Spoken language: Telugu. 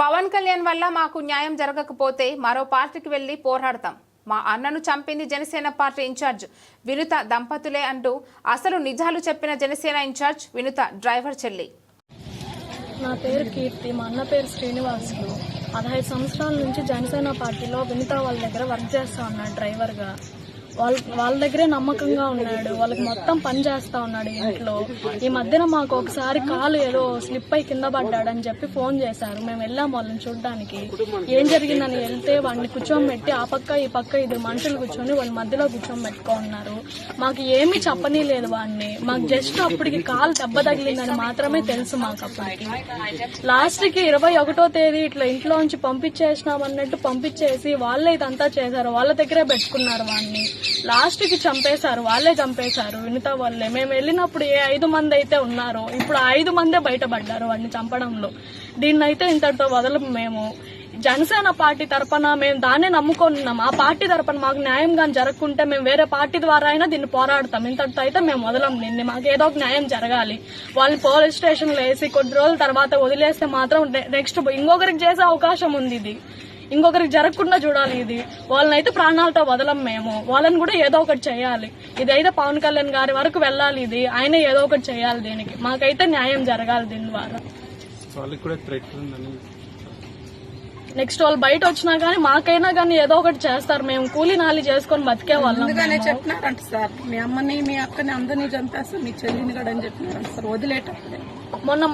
పవన్ కళ్యాణ్ వల్ల మాకు న్యాయం జరగకపోతే మరో పార్టీకి వెళ్ళి పోరాడతాం. మా అన్నను చంపింది జనసేన పార్టీ ఇన్ఛార్జ్ వినుత దంపతులే అంటూ అసలు నిజాలు చెప్పిన జనసేన ఇన్ఛార్జ్ వినుత డ్రైవర్ చెల్లి. నా పేరు కీర్తి మా అన్న పేరు శ్రీనివాసులు పదహైదు సంవత్సరాల నుంచి జనసేన పార్టీలో వినిత వాళ్ళ దగ్గర వర్క్ చేస్తా ఉన్నాడు డ్రైవర్గా. వాళ్ళ వాళ్ళ దగ్గరే నమ్మకంగా ఉన్నాడు. వాళ్ళకి మొత్తం పని చేస్తా ఉన్నాడు ఇంట్లో. ఈ మధ్యన మాకు ఒకసారి కాలు ఏదో స్లిప్ అయి కింద పడ్డాడని చెప్పి ఫోన్ చేశారు. మేము వెళ్ళాము వాళ్ళని చూడడానికి. ఏం జరిగిందని వెళ్తే వాడిని కూర్చోబెట్టి ఆ పక్క ఈ పక్క ఇద్దరు మనుషులు కూర్చొని వాళ్ళ మధ్యలో కూర్చోబెట్టుకో ఉన్నారు. మాకు ఏమీ చెప్పనీ లేదు వాడిని. మాకు జస్ట్ అప్పటికి కాలు దెబ్బ తగిలిందని మాత్రమే తెలుసు మాకు అప్పటికి. లాస్ట్కి ఇరవై ఒకటో తేదీ ఇట్లా ఇంట్లో నుంచి పంపించేసినాం అన్నట్టు పంపించేసి వాళ్ళే ఇదంతా చేశారు. వాళ్ళ దగ్గరే పెట్టుకున్నారు వాడిని. లాస్ట్కి చంపేశారు వాళ్ళే చంపేశారు. వినిత వాళ్ళే. మేము వెళ్ళినప్పుడు ఏ ఐదు మంది అయితే ఉన్నారో ఇప్పుడు ఐదు మందే బయటపడ్డారు వాడిని చంపడంలో. దీన్నైతే ఇంతటితో వదలము మేము. జనసేన పార్టీ తరపున మేము దాన్నే నమ్ముకున్నాం ఆ పార్టీ తరపున మాకు న్యాయం కానీ జరగకుంటే మేము వేరే పార్టీ ద్వారా అయినా దీన్ని పోరాడతాం. ఇంతటితో అయితే మేము వదలం. దీన్ని మాకు ఏదో ఒక న్యాయం జరగాలి. వాళ్ళని పోలీస్ స్టేషన్లో వేసి కొద్ది రోజుల తర్వాత వదిలేస్తే మాత్రం నెక్స్ట్ ఇంకొకరికి చేసే అవకాశం ఉంది ఇది. ఇంకొకరికి జరగకుండా చూడాలి ఇది. వాళ్ళని అయితే ప్రాణాలతో వదలం మేము. వాళ్ళని కూడా ఏదో ఒకటి చేయాలి. ఇదైతే పవన్ కళ్యాణ్ గారి వరకు వెళ్ళాలి ఇది. ఆయన ఏదో ఒకటి చేయాలి దీనికి. మాకైతే న్యాయం జరగాలి దీని ద్వారా. నెక్స్ట్ వాళ్ళు బయట వచ్చినా గానీ మాకైనా గానీ ఏదో ఒకటి చేస్తారు. మేము కూలీ నాలి చేసుకొని బతికే వాళ్ళం ముందుగానే చెప్పినారంట సార్. మీ అమ్మని మీ అక్కని అందరినీ చంపేస్తారు మీ చెల్లిని కూడా అని చెప్పినారంట సార్. వదిలేటప్పుడే. మొన్న